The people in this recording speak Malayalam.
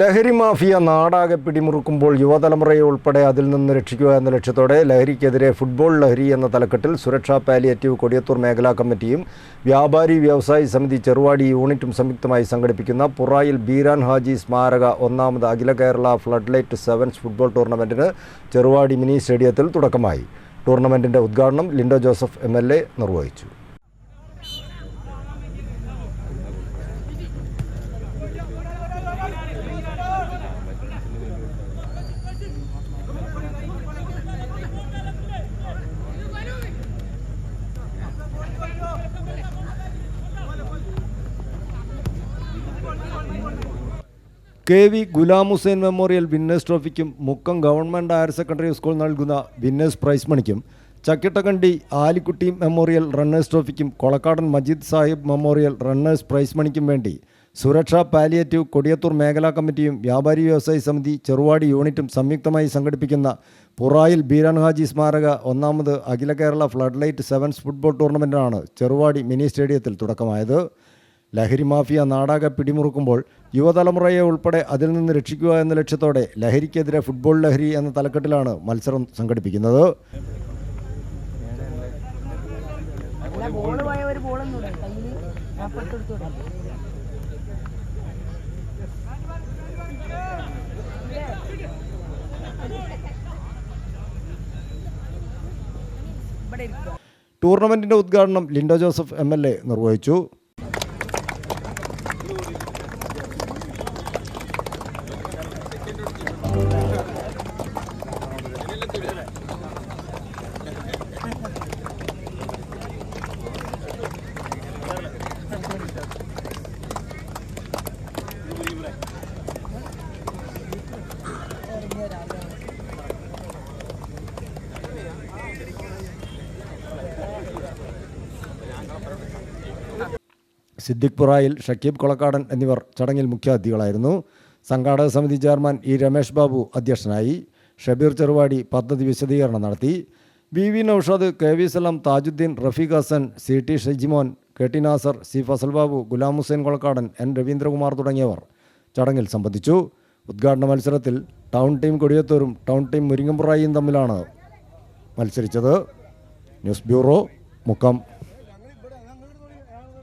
ലഹരി മാഫിയ നാടാകെ പിടിമുറുക്കുമ്പോൾ യുവതലമുറയെ ഉൾപ്പെടെ അതിൽ നിന്ന് രക്ഷിക്കുക എന്ന ലക്ഷ്യത്തോടെ ലഹരിക്കെതിരെ ഫുട്ബോൾ ലഹരി എന്ന തലക്കെട്ടിൽ സുരക്ഷാ പാലിയേറ്റീവ് കൊടിയത്തൂർ മേഖലാ കമ്മിറ്റിയും വ്യാപാരി വ്യവസായി സമിതി ചെറുവാടി യൂണിറ്റും സംയുക്തമായി സംഘടിപ്പിക്കുന്ന പുറായിൽ ബീരാൻ ഹാജി സ്മാരക ഒന്നാമത് അഖില Kerala flood light sevens football ടൂർണമെന്റിന് Cheruvadi mini സ്റ്റേഡിയത്തിൽ തുടക്കമായി. ടൂർണമെന്റിന്റെ ഉദ്ഘാടനം ലിൻഡോ ജോസഫ് എം നിർവഹിച്ചു. K V Gulam Hussain memorial winners ട്രോഫിക്കും Mukkam government higher secondary school നൽകുന്ന വിന്നേഴ്സ് പ്രൈസ് മണിക്കും Chakkittakandi Alikutty memorial runners ട്രോഫിക്കും Kolakkadan Majeed Sahib memorial runners prize മണിക്കും വേണ്ടി സുരക്ഷാ പാലിയേറ്റീവ് കൊടിയത്തൂർ മേഖലാ കമ്മിറ്റിയും വ്യാപാരി വ്യവസായി സമിതി ചെറുവാടി യൂണിറ്റും സംയുക്തമായി സംഘടിപ്പിക്കുന്ന പുറായിൽ ബീരാൻ ഹാജി സ്മാരക ഒന്നാമത് അഖില Kerala flood light sevens football ടൂർണമെന്റിനാണ് Cheruvadi mini സ്റ്റേഡിയത്തിൽ തുടക്കമായത്. ലഹരി മാഫിയ നാടാകെ പിടിമുറുക്കുമ്പോൾ യുവതലമുറയെ ഉൾപ്പെടെ അതിൽ നിന്ന് രക്ഷിക്കുക എന്ന ലക്ഷ്യത്തോടെ ലഹരിക്കെതിരെ ഫുട്ബോൾ ലഹരി എന്ന തലക്കെട്ടിലാണ് മത്സരം സംഘടിപ്പിക്കുന്നത്. ടൂർണമെന്റിന്റെ ഉദ്ഘാടനം Linto Joseph M L A നിർവഹിച്ചു. സിദ്ദിഖ് പുറായിൽ ഷക്കീബ് കൊളക്കാടൻ എന്നിവർ ചടങ്ങിൽ മുഖ്യാതിഥികളായിരുന്നു. സംഘാടക സമിതി ചെയർമാൻ ഇ രമേഷ് ബാബു അധ്യക്ഷനായി. ഷബീർ ചെറുവാടി പദ്ധതി വിശദീകരണം നടത്തി. V V Naushad K V Salam Thajuddin Rafeeq Hasan C T Shajimon K T Nasar C Fasal Babu Gulam Hussain Kolakkadan N Raveendrakumar തുടങ്ങിയവർ ചടങ്ങിൽ സംബന്ധിച്ചു. ഉദ്ഘാടന മത്സരത്തിൽ ടൗൺ ടീം കൊടിയത്തൂരും ടൗൺ ടീം മുരിങ്ങമ്പുറായിയും തമ്മിലാണ് മത്സരിച്ചത്. News bureau Mukkam.